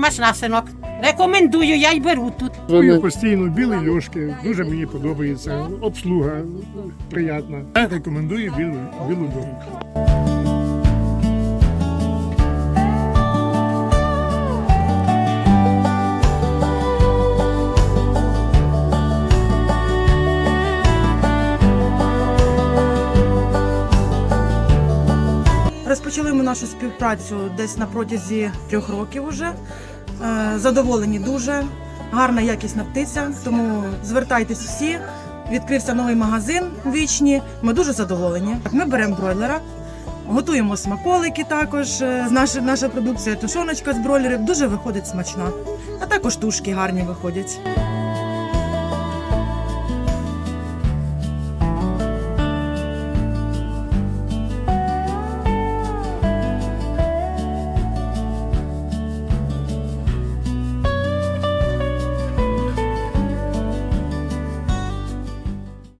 смачна, синок. Рекомендую, я й беру тут. Купую постійно білі льошки, дуже мені подобається. Обслуга приятна. Я рекомендую білу, білу дорогу. Розпочали ми нашу співпрацю десь на протязі трьох років уже. Е, Задоволені дуже, гарна якісна птиця. Тому звертайтесь всі. Відкрився новий магазин вічні. Ми дуже задоволені. Ми беремо бройлера, готуємо смаколики також. Е, Наша, наша продукція тушоночка з бройлерів дуже виходить смачна. А також тушки гарні виходять.